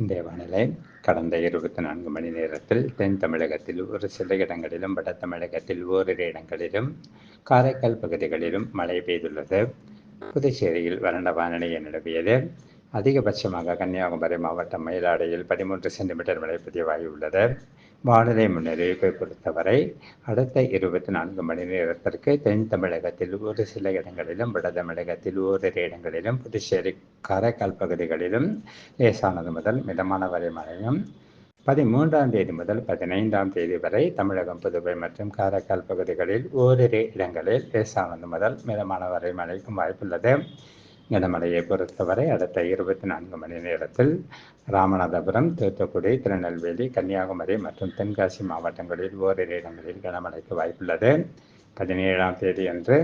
இன்றைய வானிலை கடந்த இருபத்தி நான்கு மணி நேரத்தில் தென் தமிழகத்தில் ஒரு சில இடங்களிலும் வட தமிழகத்தில் ஓரிரு இடங்களிலும் காரைக்கால் பகுதிகளிலும் மழை பெய்துள்ளது. புதுச்சேரியில் வறண்ட வானிலையை நிலவியது. அதிகபட்சமாக கன்னியாகுமரி மாவட்டம் மயிலாடையில் பதிமூன்று சென்டிமீட்டர் மழை பதிவாகியுள்ளது. வானிலை முன்னறிவிப்பை பொறுத்தவரை அடுத்த இருபத்தி நான்கு மணி நேரத்திற்கு தென் தமிழகத்தில் ஒரு சில இடங்களிலும் வட தமிழகத்தில் ஓரிரு இடங்களிலும் புதுச்சேரி காரைக்கால் பகுதிகளிலும் லேசானது முதல் மிதமான வரை மழையும் பதிமூன்றாம் தேதி முதல் பதினைந்தாம் தேதி வரை தமிழகம் புதுவை மற்றும் காரைக்கால் பகுதிகளில் ஓரிரு இடங்களில் லேசானது முதல் மிதமான வரை மழைக்கும் வாய்ப்புள்ளது. கனமழையை பொறுத்தவரை அடுத்த இருபத்தி நான்கு மணி நேரத்தில் ராமநாதபுரம் தூத்துக்குடி திருநெல்வேலி கன்னியாகுமரி மற்றும் தென்காசி மாவட்டங்களில் ஓரிரு இடங்களில் கனமழைக்கு வாய்ப்புள்ளது. பதினேழாம் தேதி அன்று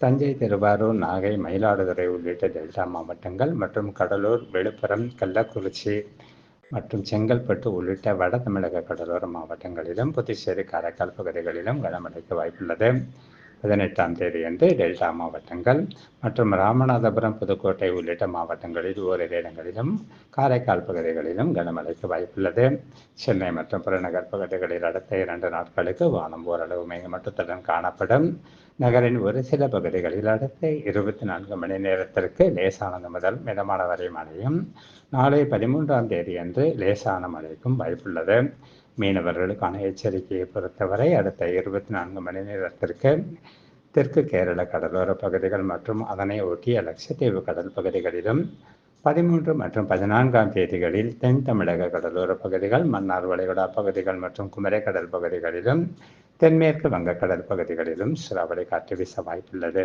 தஞ்சை திருவாரூர் நாகை மயிலாடுதுறை உள்ளிட்ட டெல்டா மாவட்டங்கள் மற்றும் கடலூர் விழுப்புரம் கள்ளக்குறிச்சி மற்றும் செங்கல்பட்டு உள்ளிட்ட வட தமிழக கடலோர மாவட்டங்களிலும் புதுச்சேரி காரைக்கால் பகுதிகளிலும் கனமழைக்கு வாய்ப்புள்ளது. பதினெட்டாம் தேதியன்று டெல்டா மாவட்டங்கள் மற்றும் ராமநாதபுரம் புதுக்கோட்டை உள்ளிட்ட மாவட்டங்களில் ஓரிரு இடங்களிலும் காரைக்கால் பகுதிகளிலும் கனமழைக்கு வாய்ப்புள்ளது. சென்னை மற்றும் புறநகர் பகுதிகளில் அடுத்த இரண்டு நாட்களுக்கு வானம் ஓரளவு மேகமட்டத்துடன் காணப்படும். நகரின் ஒரு சில பகுதிகளில் அடுத்த இருபத்தி நான்கு மணி நேரத்திற்கு லேசானது முதல் மிதமான வரை மழையும் நாளை பதிமூன்றாம் தேதியன்று லேசான மழைக்கும் வாய்ப்புள்ளது. மீனவர்களுக்கான எச்சரிக்கையை பொறுத்தவரை அடுத்த இருபத்தி நான்கு மணி நேரத்திற்கு தெற்கு கேரள கடலோர பகுதிகள் மற்றும் அதனை ஒட்டிய லட்சத்தீவு கடல் பகுதிகளிலும் பதிமூன்று மற்றும் பதினான்காம் தேதிகளில் தென் தமிழக கடலோர பகுதிகள் மன்னார் வளைகுடா பகுதிகள் மற்றும் குமரை கடல் பகுதிகளிலும் தென்மேற்கு வங்கக்கடல் பகுதிகளிலும் சுறாவளி காற்று வீச வாய்ப்புள்ளது.